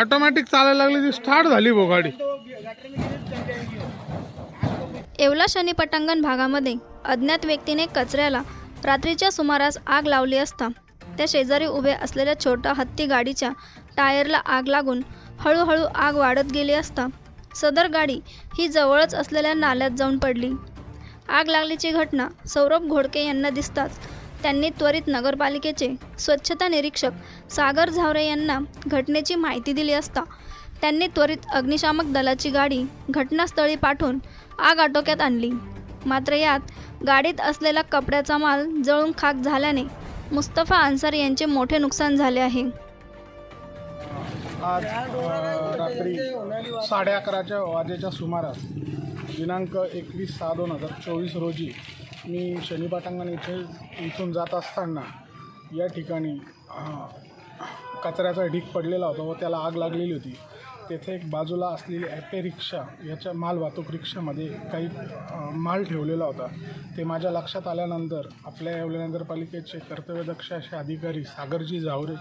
Automatic चालायला लागली ती स्टार्ट झाली भो गाडी. येवला शनी पटांगण भागामध्ये अज्ञात व्यक्तीने कचऱ्याला रात्रीच्या सुमारास आग लावली असता त्या शेजारी उभे असलेल्या छोट्या हत्ती गाडीच्या टायरला आग लागून हळूहळू आग वाढत गेली असता सदर गाडी ही जवळच असलेल्या नाल्यात जाऊन पडली. आग लागलीची घटना सौरभ घोडके यांना दिसताच त्यांनी त्वरित नगरपालिकेचे स्वच्छता निरीक्षक सागर झावरे यांना घटनेची माहिती दिली असता त्यांनी त्वरित अग्निशामक दलाची गाडी घटनास्थळी पाठवून आग आटोक्यात आणली. मात्र यात गाडीत असलेला कपड्याचा माल जळून खाक झाल्याने मुस्तफा अन्सार यांचे मोठे नुकसान झाले आहे. आज रात्री साडे अकराच्या वाजेच्या सुमारास दिनांक एकवीस सहा दोन हजार चोवीस रोजी मी शनीपाटांगण इथे इथून जात असताना या ठिकाणी कचऱ्याचा ढीक पडलेला होता व त्याला आग लागलेली होती. तेथे एक बाजूला असलेली ॲपे रिक्षा याच्या माल वाहतूक रिक्षामध्ये काही माल ठेवलेला होता. ते माझ्या लक्षात आल्यानंतर आपल्या येवले नगरपालिकेचे कर्तव्यदक्ष असे अधिकारी सागरजी झावरे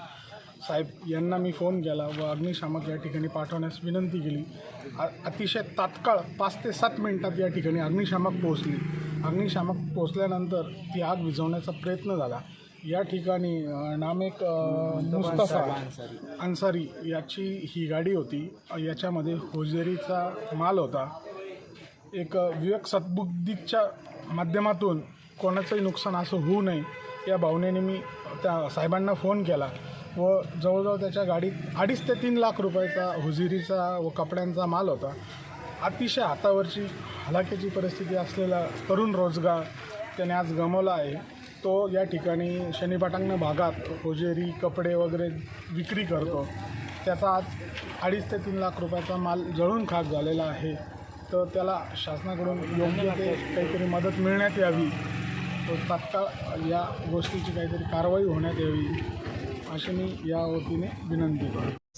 साहेब यांना मी फोन केला व अग्निशामक या ठिकाणी पाठवण्यास विनंती केली. अतिशय तात्काळ पाच ते सात मिनिटात या ठिकाणी अग्निशामक पोहोचली. अग्निशामक पोहोचल्यानंतर ती आग विझवण्याचा प्रयत्न झाला. या ठिकाणी नामेक मुस्तफा अन्सारी. याची ही गाडी होती. याच्यामध्ये होजेरीचा माल होता. एक विवेक सद्बुद्धीच्या माध्यमातून कोणाचंही नुकसान असं होऊ नये या भावनेने मी त्या साहेबांना फोन केला व जवळजवळ त्याच्या गाडीत अडीच ते तीन लाख रुपयाचा हुजिरीचा व कपड्यांचा माल होता. अतिशय हातावरची हलाखीची परिस्थिती असलेला तरुण रोजगार त्याने आज गमावला आहे. तो या ठिकाणी शनीपाटांगण भागात होजेरी कपडे वगैरे विक्री करतो. त्याचा आज अडीच ते तीन लाख रुपयाचा माल जळून खाक झालेला आहे. तर त्याला शासनाकडून योग्य ते काहीतरी मदत मिळण्यात यावी. तो तात्काळ या गोष्टीची काहीतरी कारवाई होण्यात यावी अशी मी या वतीने विनंती करतो.